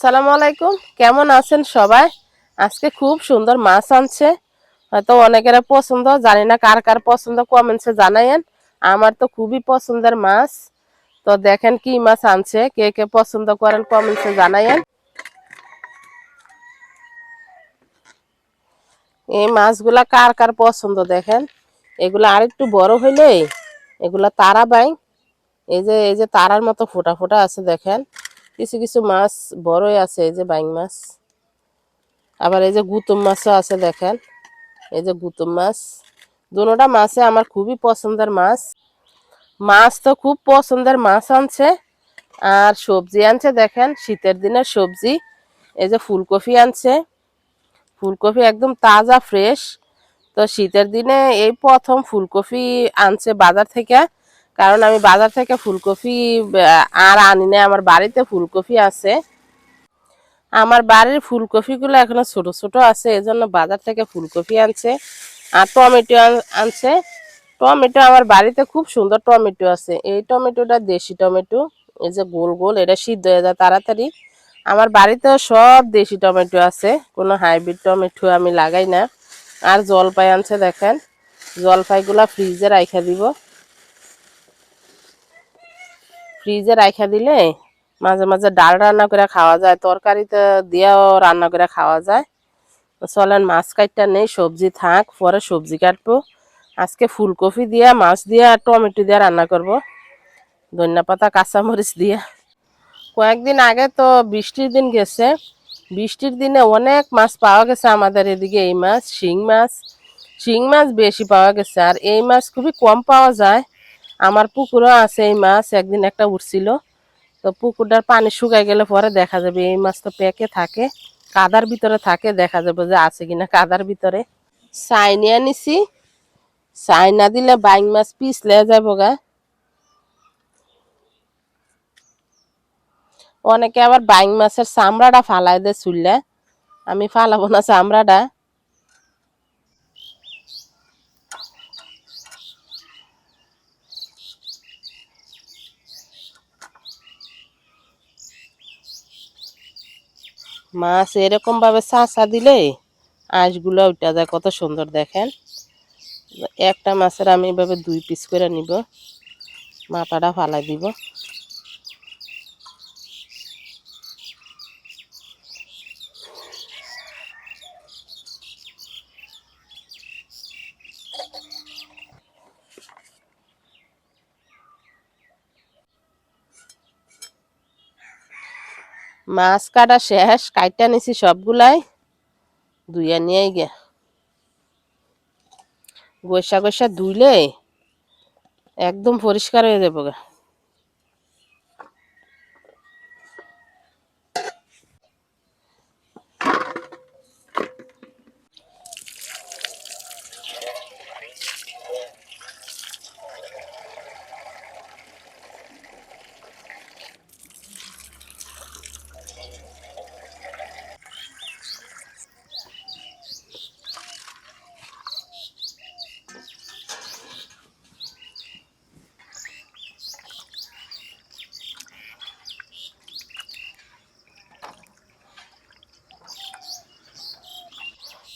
আসসালামু আলাইকুম। কেমন আছেন সবাই? আজকে খুব সুন্দর মাছ আনছে। হয়তো অনেকের পছন্দ, জানি না কার কার পছন্দ কমেন্টসে জানাইয়েন আমার তো খুবই পছন্দের মাছ। তো দেখেন কি মাছ আনছে, কে কে পছন্দ করেন কমেন্টসে জানাইয়েন এই মাছগুলা কার কার পছন্দ দেখেন? এগুলা আরেকটু বড় হইলে এগুলা তারা বাই। এই যে এই যে তারার মতো ফোটা ফোটা আছে দেখেন। কিছু কিছু মাছ বড়ই আছে, এই যে বাইং মাছ। আবার এই যে গুতুম মাছও আছে, দেখেন। এই যে গুতুম মাছ। দুটোটা মাছে আমার খুবই পছন্দের মাছ। মাছ তো খুব পছন্দের মাছ আনছে। আর সবজি আনছে, দেখেন, শীতের দিনের সবজি। এই যে ফুলকপি আনছে। ফুলকপি একদম তাজা, ফ্রেশ। তো শীতের দিনে এই প্রথম ফুলকপি আনছে বাজার থেকে। কারণ আমি বাজার থেকে ফুলকপি আর আনি না আমার বাড়িতে ফুলকপি আছে। আমার বাড়ির ফুলকপিগুলো এখনও ছোট ছোট আছে, এজন্য বাজার থেকে ফুলকপি আনছে। আর টমেটো আন- আনছে। টমেটো আমার বাড়িতে খুব সুন্দর টমেটো আছে। এই টমেটোটা দেশি টমেটো। এই যে গোল গোল, এটা সিদ্ধ হয়ে যায় তাড়াতাড়ি। আমার বাড়িতেও সব দেশি টমেটো আছে। কোনো হাইব্রিড টমেটো আমি লাগাই না। আর জলপাই আনছে, দেখেন। জলপাইগুলা ফ্রিজে রাইখা দিব। ফ্রিজে রাইখা দিলে মাঝে মাঝে ডাল রান্না করে খাওয়া যায়, তরকারিতে দিয়েও রান্না করে খাওয়া যায়। চলেন, মাছ কাটটা নেই, সবজি থাক, পরে সবজি কাটবো। আজকে ফুলকপি দিয়ে, মাছ দিয়ে টমেটো দিয়ে রান্না করব। ধনিয়া পাতা, কাঁচামরিচ দিয়ে। কয়েকদিন আগে তো বৃষ্টির দিন গেছে। বৃষ্টির দিনে অনেক মাছ পাওয়া গেছে আমাদের এদিকে, এই মাছ, শিং মাছ। শিং মাছ বেশি পাওয়া গেছে, আর এই মাছ খুবই কম পাওয়া যায়। আমার পুকুরও আছে এই মাছ, একদিন একটা উঠছিল। তো পুকুরটার পানি শুকাই গেলে পরে দেখা যাবে, এই মাছ তো পেকে থাকে, কাদার ভিতরে থাকে, দেখা যাবে যে আছে কিনা কাদার ভিতরে। চাইনিয়া নিছি চাইনা দিলে বাইং মাছ পিছলে যাব গা। অনেকে আবার বাইং মাছের চামড়াটা ফালাই দেয় চুললে আমি ফালাবো না চামড়াটা। মাছ এরকম ভাবে চাঁচা দিলে আঁশগুলো উঠা যায়, কত সুন্দর দেখেন। একটা মাছের আমি এভাবে দুই পিস করে নিব, মাথাটা ফালাই দিব। মাছ কাটা শেষ কাইটা নিছি সবগুলাই, ধুইয়া নিয়ে গে গৈসা গৈসা ধুইলে একদম পরিষ্কার হয়ে যাব গা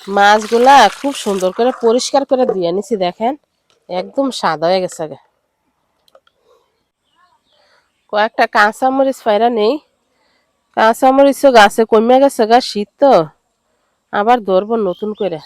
মাছগুলা খুব সুন্দর করে পরিষ্কার করে দিয়ে নিছি, দেখেন। একদম সাদা হয়ে গেছে গে। কয়েকটা কাঁচামরিচ পায়রা নেই। কাঁচামরিচও গাছে কমে গেছে গা, শীত তো। আবার ধরবো নতুন করে।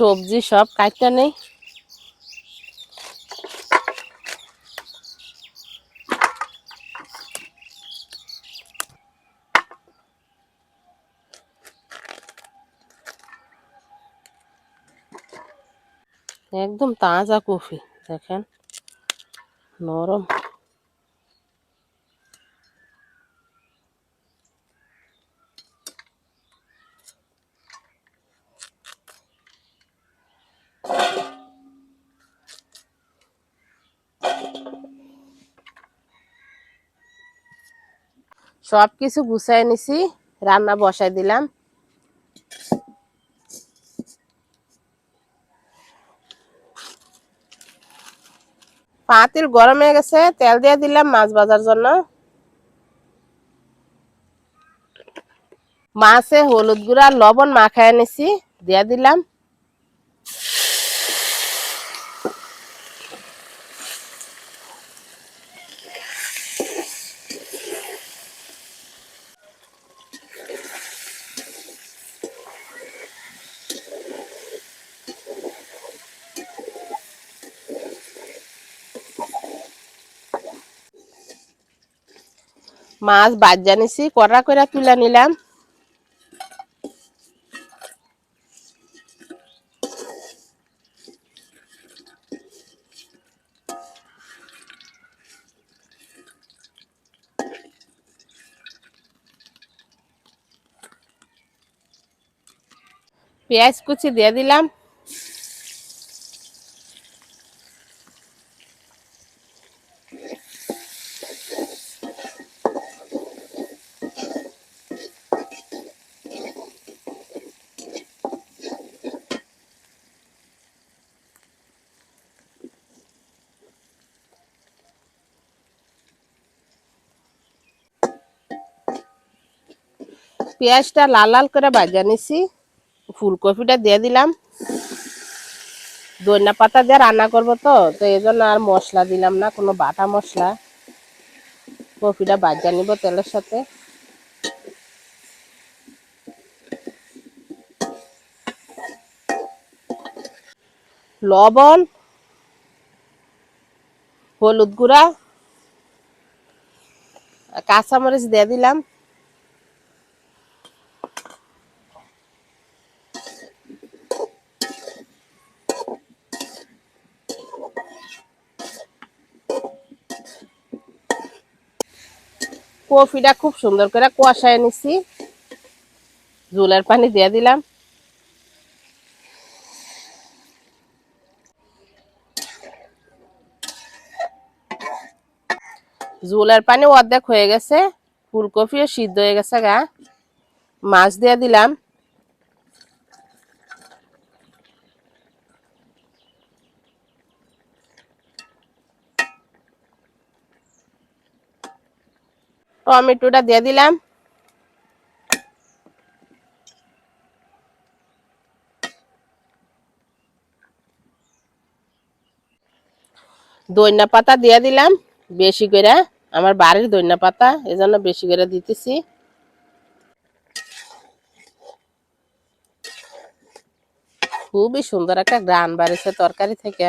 সবজি সব কাটটা নেই। একদম তাজা কফি দেখেন নরম। সব কিছু গুছাই নিছি, রান্না বসাই দিলাম। পাতিল গরম হয়ে গেছে, তেল দিয়ে দিলাম মাছ ভাজার জন্য। মাছে হলুদ গুঁড়া, লবণ মাখায় নিছি, দিয়ে দিলাম। মাছ বাজ্যা নিছি কড়া করে তুলে নিলাম। পেঁয়াজ কুচি দিয়ে দিলাম। পেঁয়াজটা লাল লাল করে ভাজা নিছি। ফুলকপিটা দিয়ে দিলাম। ধনিয়া পাতা দিয়ে রান্না করব তো তো এই জন্য আর মশলা দিলাম না, কোনো বাটা মশলা। কপিটা ভাজা নিব তেলের সাথে। লবণ, হলুদ গুঁড়া, কাঁচামরিচ দিয়ে দিলাম। কফিটা খুব সুন্দর করে কুয়াশায় নিছি। জুলের পানি দিয়ে দিলাম। জুলের পানি অর্ধেক হয়ে গেছে, ফুলকপিও সিদ্ধ হয়ে গেছে গা। মাছ দিয়ে দিলাম। টমেটোটা দিয়ে দিলাম। দইনা পাতা দিয়ে দিলাম, বেশি করে। আমার বাড়ির দইনা পাতা এজন্য বেশি করে দিতেছি। খুবই সুন্দর একটা গ্রান বাড়িছে তরকারি থেকে।